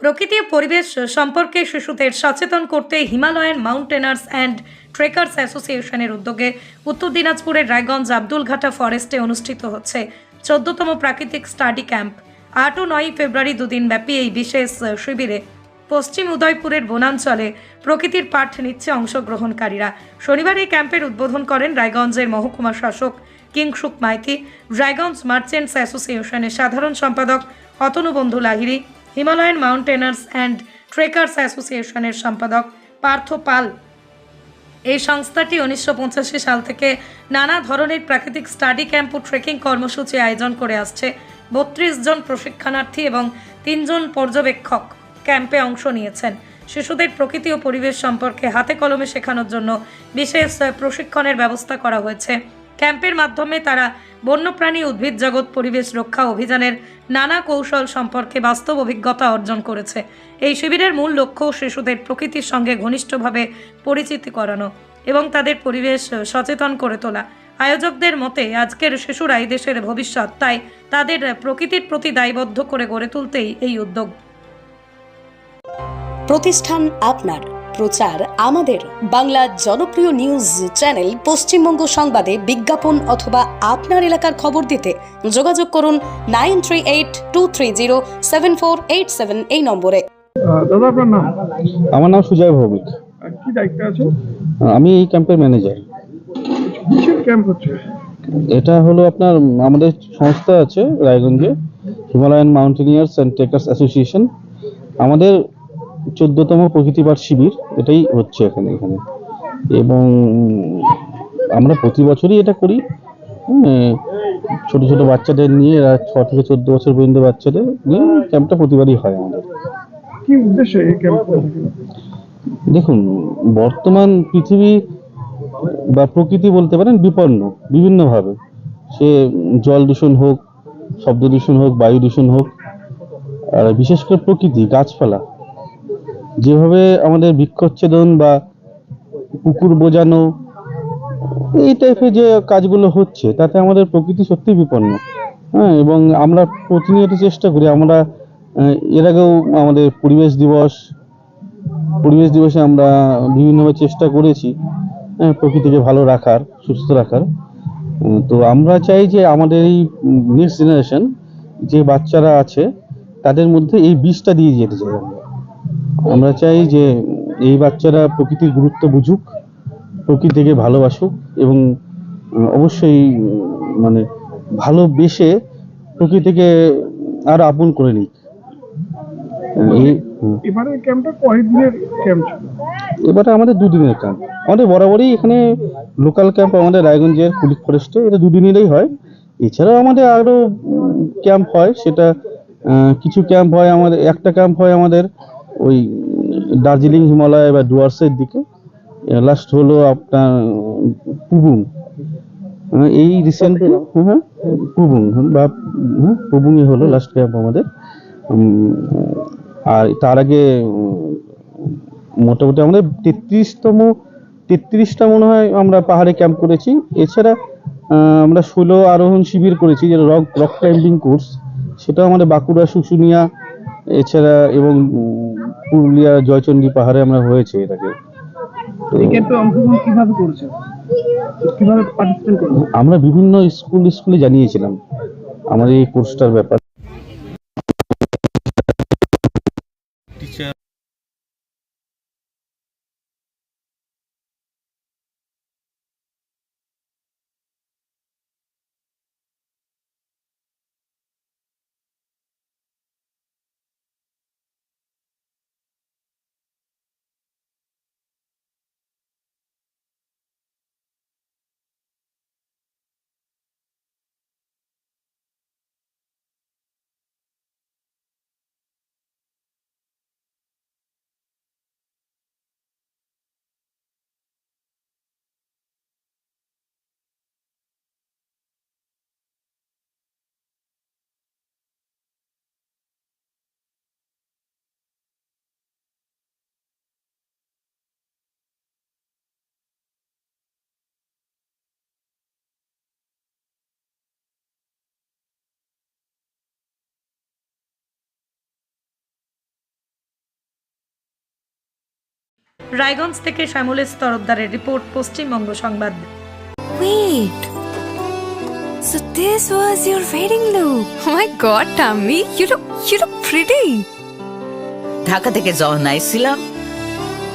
প্রকৃতি পরিবেশ সম্পর্কে শিশুদের সচেতন করতে হিমালয়ান মাউন্টেনার্স অ্যান্ড ট্রেকার্স অ্যাসোসিয়েশনের উদ্যোগে উত্তর দিনাজপুরের রায়গঞ্জ আব্দুলঘাটা ফরেস্টে অনুষ্ঠিত হচ্ছে চোদ্দতম প্রাকৃতিক স্টাডি ক্যাম্প। আট ও নয় ফেব্রুয়ারি দুদিন ব্যাপী এই বিশেষ শিবিরে পশ্চিম উদয়পুরের বনাঞ্চলে প্রকৃতির পাঠ নিচ্ছে অংশগ্রহণকারীরা। শনিবার এই ক্যাম্পের উদ্বোধন করেন রায়গঞ্জের মহকুমা শাসক কিংসুক মাইতি রায়গঞ্জ মার্চেন্টস অ্যাসোসিয়েশনের সাধারণ সম্পাদক Atanu Bandhu Lahiri Himalayan mountaineers and trekkers অ্যাসোসিয়েশনের সম্পাদক পার্থ পাল। এই সংস্থাটি উনিশশো পঁচাশি সাল থেকে নানা ধরনের প্রাকৃতিক স্টাডি ক্যাম্প ও ট্রেকিং কর্মসূচি আয়োজন করে আসছে। বত্রিশ জন প্রশিক্ষণার্থী এবং তিনজন পর্যবেক্ষক ক্যাম্পে অংশ নিয়েছেন। শিশুদের প্রকৃতি ও পরিবেশ সম্পর্কে হাতে কলমে শেখানোর জন্য বিশেষ প্রশিক্ষণের ব্যবস্থা করা হয়েছে। ক্যাম্পের মাধ্যমে তারা বন্যপ্রাণী উদ্ভিদ জগৎ পরিবেশ রক্ষা অভিযানের নানা কৌশল সম্পর্কে বাস্তব অভিজ্ঞতা অর্জন করেছে। এই শিবিরের মূল লক্ষ্য শিশুদের প্রকৃতির সঙ্গে ঘনিষ্ঠভাবে পরিচিতি করানো এবং তাদের পরিবেশ সচেতন করে তোলা। আয়োজকদের মতে, আজকের শিশুরাই দেশের ভবিষ্যৎ, তাই তাদের প্রকৃতির প্রতি দায়বদ্ধ করে গড়ে তুলতেই এই উদ্যোগ। প্রতিষ্ঠান আপনার। প্রচার আমাদের বাংলা জনপ্রিয় নিউজ চ্যানেল পশ্চিমবঙ্গ সংবাদে বিজ্ঞাপন অথবা আপনার এলাকার খবর দিতে যোগাযোগ করুন nine three eight two three zero seven four eight seven এই নম্বরে। দাদা আপনার নাম? আমার নাম সুজয় ভৌমিক। কি দায়িত্বে আছে? আমি এই ক্যাম্পের ম্যানেজার। কিসের ক্যাম্প হচ্ছে? এটা হলো আপনার আমাদের সংস্থা আছে রায়গঞ্জে Himalayan mountaineers and trekkers association. আমাদের চোদ্দতম প্রকৃতি পাঠ শিবির এটাই হচ্ছে এখানে এখানে। এবং আমরা প্রতি বছরই এটা করি। ছোট ছোট বাচ্চাদের নিয়ে এরা ছ থেকে চোদ্দ বছর পর্যন্ত বাচ্চাদের নিয়ে ক্যাম্পটা প্রতিবারই হয় আমাদের। কি উদ্দেশ্যে এই দেখুন বর্তমান পৃথিবী বা প্রকৃতি বলতে পারেন বিপন্ন বিভিন্নভাবে। সে জল দূষণ হোক শব্দ দূষণ হোক বায়ু দূষণ হোক আর বিশেষ করে প্রকৃতি গাছপালা। যেভাবে আমাদের বৃক্ষচ্ছেদন বা পুকুর বোজানো এই টাইপের যে কাজগুলো হচ্ছে তাতে আমাদের প্রকৃতি সত্যি বিপন্ন। হ্যাঁ এবং আমরা প্রতিনিয়ত চেষ্টা করি আমরা এর আগেও আমাদের পরিবেশ দিবস পরিবেশ দিবসে আমরা বিভিন্নভাবে চেষ্টা করেছি হ্যাঁ, প্রকৃতিকে ভালো রাখার সুস্থ রাখার। তো আমরা চাই যে আমাদের এই নেক্সট জেনারেশন যে বাচ্চারা আছে তাদের মধ্যে এই বীজটা দিয়ে যেতে চাই আমরা। আমরা চাই যে এই বাচ্চারা প্রকৃতির গুরুত্ব বুঝুক প্রকৃতিকে ভালোবাসুক এবং অবশ্যই মানে ভালোবেসে প্রকৃতিকে আর আপন করে নিক। এবারে ক্যাম্পটা ক্যাম্প এবারে আমাদের দুদিনের ক্যাম্প। আমাদের বরাবরই এখানে লোকাল ক্যাম্প আমাদের রায়গঞ্জের পুলিশ ফরেস্টে এটা দুদিনেরই হয়। এছাড়াও আমাদের আরও ক্যাম্প হয় সেটা কিছু ক্যাম্প হয় আমাদের একটা ক্যাম্প হয় আমাদের ওই দার্জিলিং হিমালয় বা ডুয়ার্সের দিকে লাস্ট হলো আপনার পুবুং। আহ, এই রিসেন্ট হ্যাঁ পুবুং বা হ্যাঁ পুবুংই হলো লাস্ট ক্যাম্প আমাদের। আর তার আগে মোটামুটি আমাদের তেত্রিশতম তেত্রিশটা মনে হয় আমরা পাহাড়ে ক্যাম্প করেছি। এছাড়া আমরা ষোলো আরোহণ শিবির করেছি যেটা রক রক ক্লাইম্বিং কোর্স সেটাও আমাদের বাঁকুড়া শুশুনিয়া এছাড়া এবং পুরুলিয়া জয়চন্ডী পাহাড়ে আমরা হয়েছে এটাকে। আমরা বিভিন্ন স্কুল স্কুলে জানিয়েছিলাম। আমাদের এই কোর্সটার ব্যাপার। রায়গঞ্জ থেকে শ্যামলেশ তরফদারের রিপোর্ট পশ্চিমবঙ্গ সংবাদ Wait. So this was your wedding look. Oh my god, Tammy, you look you look pretty. Dhaka থেকে যখন আইছিলাম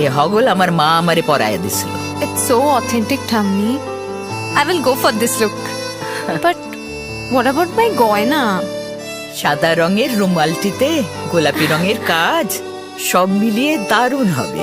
এ হগল আমার মা আমারে পরাইয়া দিছিল It's so authentic, Tammy. I will go for this look. but what about my goina? সাদা রঙের রুমালটিতে গোলাপি রঙের কাজ সব মিলিয়ে দারুণ হবে